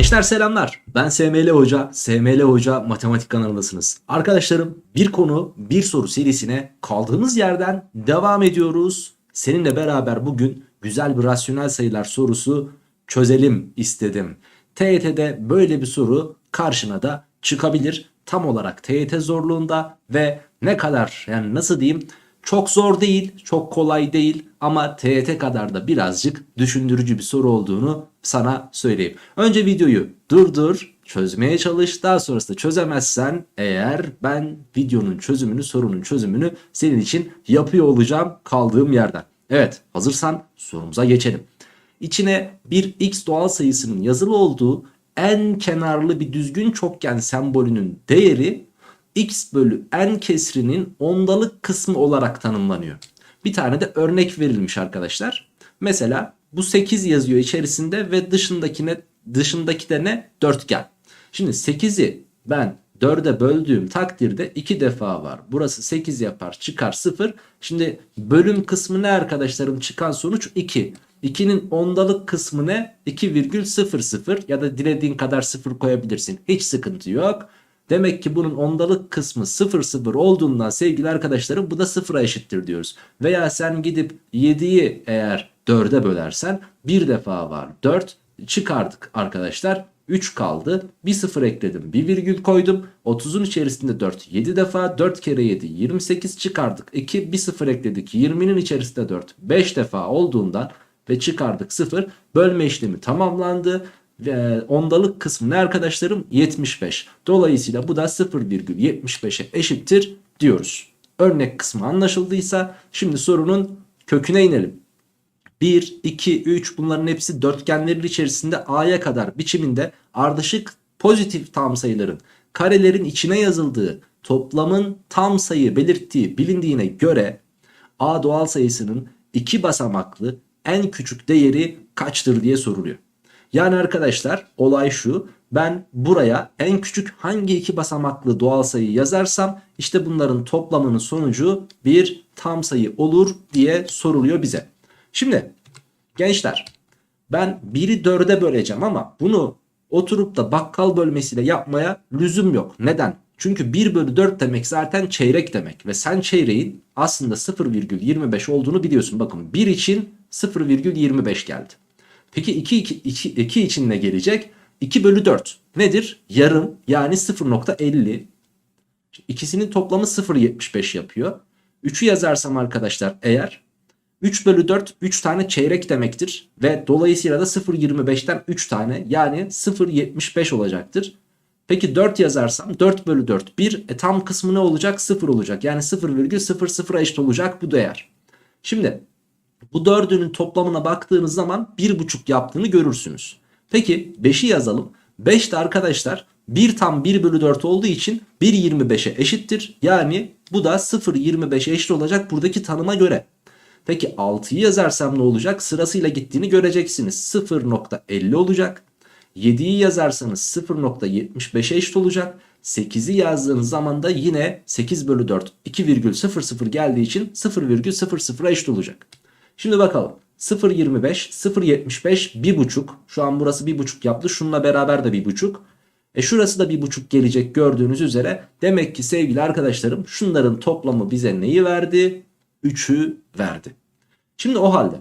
Gençler selamlar. Ben SML Hoca. SML Hoca Matematik kanalındasınız. Arkadaşlarım bir konu bir soru serisine kaldığımız yerden devam ediyoruz. Seninle beraber bugün güzel bir rasyonel sayılar sorusu çözelim istedim. TYT'de böyle bir soru karşına da çıkabilir. Tam olarak TYT zorluğunda ve ne kadar yani nasıl diyeyim çok zor değil, çok kolay değil ama TYT kadar da birazcık düşündürücü bir soru olduğunu sana söyleyeyim. Önce videoyu durdur, çözmeye çalış. Daha sonrasında çözemezsen eğer ben videonun çözümünü, sorunun çözümünü senin için yapıyor olacağım kaldığım yerden. Evet, hazırsan sorumuza geçelim. İçine bir x doğal sayısının yazılı olduğu en kenarlı bir düzgün çokgen sembolünün değeri x bölü n kesrinin ondalık kısmı olarak tanımlanıyor. Bir tane de örnek verilmiş arkadaşlar. Mesela bu 8 yazıyor içerisinde ve dışındakine dışındaki de ne? Dörtgen. Şimdi 8'i ben 4'e böldüğüm takdirde 2 defa var. Burası 8 yapar çıkar 0. Şimdi bölüm kısmı ne arkadaşlarım? Çıkan sonuç 2. 2'nin ondalık kısmı ne? 2,00 ya da dilediğin kadar 0 koyabilirsin. Hiç sıkıntı yok. Demek ki bunun ondalık kısmı 0 0 olduğundan sevgili arkadaşlarım bu da 0'a eşittir diyoruz. Veya sen gidip 7'yi eğer 4'e bölersen bir defa var 4 çıkardık arkadaşlar. 3 kaldı. Bir sıfır ekledim. Bir virgül koydum. 30'un içerisinde 4. 7 defa 4 kere 7 28 çıkardık. 2 bir sıfır ekledik. 20'nin içerisinde 4. 5 defa olduğundan ve çıkardık 0. Bölme işlemi tamamlandı. Ve ondalık kısmı ne arkadaşlarım? 75. Dolayısıyla bu da 0,75'e eşittir diyoruz. Örnek kısmı anlaşıldıysa şimdi sorunun köküne inelim. 1, 2, 3 bunların hepsi dörtgenlerin içerisinde A'ya kadar biçiminde ardışık pozitif tam sayıların karelerin içine yazıldığı toplamın tam sayı belirttiği bilindiğine göre A doğal sayısının iki basamaklı en küçük değeri kaçtır diye soruluyor. Yani arkadaşlar olay şu. Ben buraya en küçük hangi iki basamaklı doğal sayı yazarsam işte bunların toplamının sonucu bir tam sayı olur diye soruluyor bize. Şimdi gençler ben 1'i 4'e böleceğim ama bunu oturup da bakkal bölmesiyle yapmaya lüzum yok. Neden? Çünkü 1 bölü 4 demek zaten çeyrek demek ve sen çeyreğin aslında 0,25 olduğunu biliyorsun. Bakın 1 için 0,25 geldi. Peki 2, 2, 2, 2 için ne gelecek? 2 bölü 4 nedir? Yarım yani 0.50. İkisinin toplamı 0.75 yapıyor. 3'ü yazarsam arkadaşlar eğer 3 bölü 4 3 tane çeyrek demektir. Ve dolayısıyla da 0.25'ten 3 tane yani 0.75 olacaktır. Peki 4 yazarsam 4 bölü 4 1 e, tam kısmı ne olacak? 0 olacak. Yani 0,00'a eşit olacak bu değer. Şimdi bu dördünün toplamına baktığınız zaman 1,5 yaptığını görürsünüz. Peki 5'i yazalım. 5 de arkadaşlar 1 tam 1 bölü 4 olduğu için 1,25'e eşittir. Yani bu da 0,25'e eşit olacak buradaki tanıma göre. Peki 6'yı yazarsam ne olacak? Sırasıyla gittiğini göreceksiniz. 0,50 olacak. 7'yi yazarsanız 0,75'e eşit olacak. 8'i yazdığınız zaman da yine 8 bölü 4 2,00 geldiği için 0,00'a eşit olacak. Şimdi bakalım. 0.25 0.75 1.5 şu an burası 1.5 yaptı. Şununla beraber de 1.5 e şurası da 1.5 gelecek gördüğünüz üzere. Demek ki sevgili arkadaşlarım şunların toplamı bize neyi verdi? 3'ü verdi. Şimdi o halde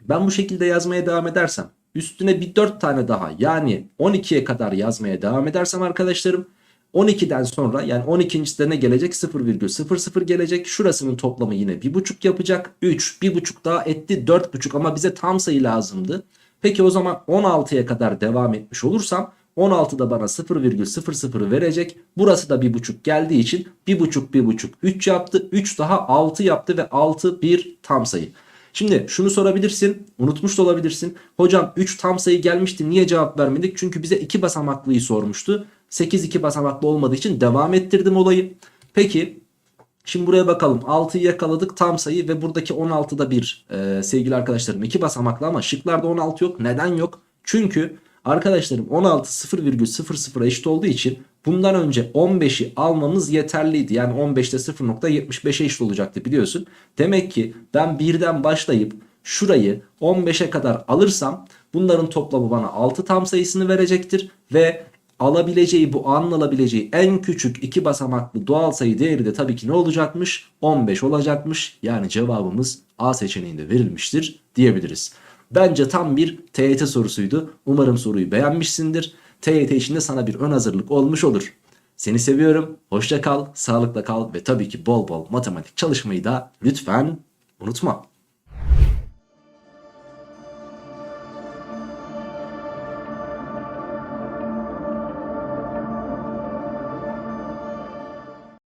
ben bu şekilde yazmaya devam edersem üstüne bir 4 tane daha yani 12'ye kadar yazmaya devam edersem arkadaşlarım 12'den sonra yani 12. de ne gelecek 0,00 gelecek. Şurasının toplamı yine 1,5 yapacak. 3 1,5 daha etti 4,5 ama bize tam sayı lazımdı. Peki o zaman 16'ya kadar devam etmiş olursam 16 da bana 0,00 verecek. Burası da 1,5 geldiği için 1,5 1,5 3 yaptı. 3 daha 6 yaptı ve 6 bir tam sayı. Şimdi şunu sorabilirsin unutmuş da olabilirsin. Hocam 3 tam sayı gelmişti niye cevap vermedik? Çünkü bize 2 basamaklıyı sormuştu. 8 2 basamaklı olmadığı için devam ettirdim olayı. Peki şimdi buraya bakalım 6'yı yakaladık tam sayı ve buradaki 16'da bir e, sevgili arkadaşlarım 2 basamaklı ama şıklarda 16 yok. Neden yok? Çünkü arkadaşlarım 16 0,00 eşit olduğu için bundan önce 15'i almamız yeterliydi. Yani 15'te 0.75'e eşit olacaktı biliyorsun. Demek ki ben birden başlayıp şurayı 15'e kadar alırsam bunların toplamı bana 6 tam sayısını verecektir ve alabileceği bu A'nın alabileceği en küçük iki basamaklı doğal sayı değeri de tabii ki ne olacakmış? 15 olacakmış. Yani cevabımız A seçeneğinde verilmiştir diyebiliriz. Bence tam bir TYT sorusuydu. Umarım soruyu beğenmişsindir. TYT için de sana bir ön hazırlık olmuş olur. Seni seviyorum. Hoşça kal, sağlıkla kal ve tabii ki bol bol matematik çalışmayı da lütfen unutma.